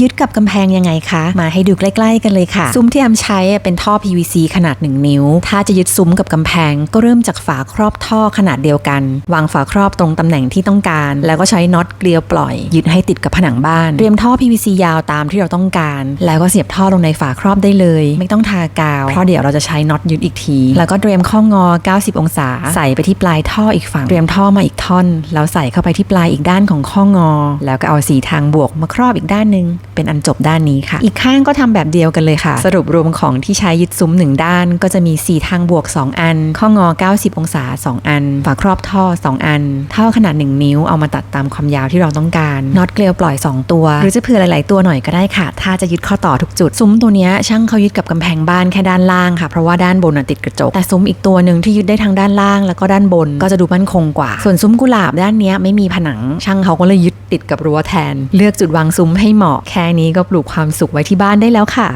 ยึดกับกำแพงยังไงคะ มาให้ดูใกล้ ๆ กันเลยค่ะ ซุ้มที่แอมใช้เป็นท่อ PVC ขนาด 1 นิ้ว ถ้าจะยึดซุ้มกับกำแพง ก็เริ่มจากฝาครอบท่อขนาดเดียวกัน วางฝาครอบตรงตำแหน่งที่ต้องการ แล้วก็ใช้น็อตเกลียวปล่อย ยึดให้ติดกับผนังบ้าน เตรียมท่อ PVC ยาวตามที่เราต้องการ แล้วก็เสียบท่อลงในฝาครอบได้เลย ไม่ต้องทากาว เพราะเดี๋ยวเราจะใช้น็อตยึดอีกที แล้วก็เตรียมข้องอ 90 องศา ใส่ไปที่ปลายท่ออีกฝั่ง เตรียมท่อมาอีกท่อน แล้วใส่เข้าไปที่ปลายอีกด้านของข้องอ แล้วก็เอาสีทางบวกมาครอบอีกด้านหนึ่งเป็นอันจบด้านนี้ค่ะ อีกข้างก็ทำแบบเดียวกันเลยค่ะ สรุปรวมของที่ใช้ยึดซุ้มหนึ่งด้าน ก็จะมีสีทางบวก 2 อัน ข้องอ 90 องศา 2 อัน ฝาครอบท่อ 2 อัน เท่อขนาด 1 นิ้วเอามาตัดตามความยาวที่เราต้องการ น็อตเกลียวปล่อย 2 ตัว หรือจะเผื่อหลาย ๆ ตัวหน่อยก็ได้ค่ะ ถ้าจะยึดข้อต่อทุกจุด ซุ้มตัวนี้ช่างเขายึดกับกำแพงบ้านแค่ด้านล่างค่ะ เพราะว่าด้านบนติดกระจก แต่ซุ้มอีกตัวหนึ่งที่ยึดได้ทั้งด้านล่าง แล้วก็ด้านบนก็จะดูมั่นคงกว่า ส่วนซุ้มกุหลาบด้านนี้ไม่มีผนัง ช่างเขาก็เลยยึดติดกับรั้วแทน เลือกจุดวางซุ้มให้เหมาะแค่นี้ก็ปลูกความสุขไว้ที่บ้านได้แล้วค่ะ